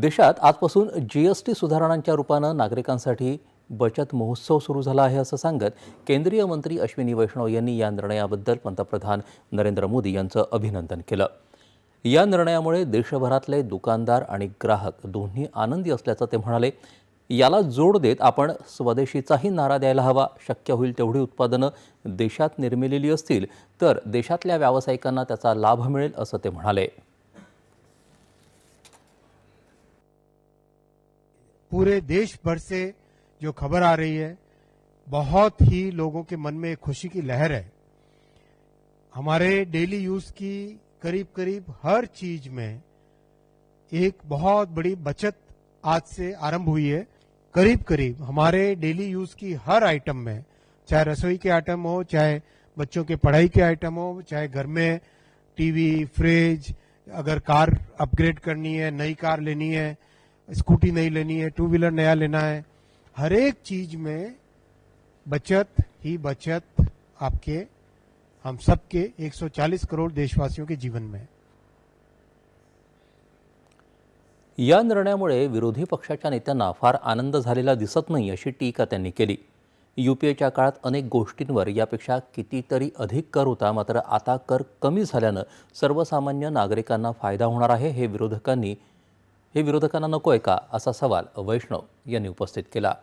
देशात आजपासून G S T सुधारणांच्या रूपानं नागरिकांसाठी बचत महोत्सव सुरू झाला आहे असं सांगत केंद्रीय मंत्री अश्विनी वैष्णव यांनी या निर्णयाबद्दल पंतप्रधान नरेंद्र मोदी यांचं अभिनंदन केलं. या निर्णयामुळे देशभरातले दुकानदार आणि ग्राहक दोन्ही आनंदी असल्याचं ते म्हणाले. याला जोड देत आपण स्वदेशीचाही नारा द्यायला हवा शक्य होईल तेवढी उत्पादनं देशात निर्मिलेली असतील तर देशातल्या व्यावसायिकांना त्याचा लाभ मिळेल असं ते म्हणाले. पूरे देश भर से जो खबर आ रही है, बहुत ही लोगों के मन में खुशी की लहर है। हमारे डेली यूज़ की करीब करीब हर चीज़ में एक बहुत बड़ी बचत आज से आरंभ हुई है। करीब करीब हमारे डेली यूज़ की हर आइटम में, चाहे रसोई के आइटम हो, चाहे बच्चों के पढ़ाई के आइटम हो, चाहे घर में टीवी, फ्रिज, अगर कार अपग्रेड करनी है, नई कार लेनी है स्कूटी नई लेनी है, टू व्हीलर नया लेना है। हर एक चीज़ में बचत ही बचत आपके, हम सबके 140 करोड़ देशवासियों के जीवन में या निर्णयामुळे विरोधी पक्षाच्या नेत्यांना फार आनंद झालेला दिसत नाही अशी टीका त्यांनी केली. युपीएच्या काळात अनेक गोष्टींवर यापेक्षा कितीतरी अधिक कर होता, मात्र आता कर कमी झाल्यानं सर्वसामान्य नागरिकांना फ़ायदा होणार आहे हे विरोधकांनी हे विरोधकांना नको आहे का असा सवाल वैष्णव यांनी उपस्थित केला.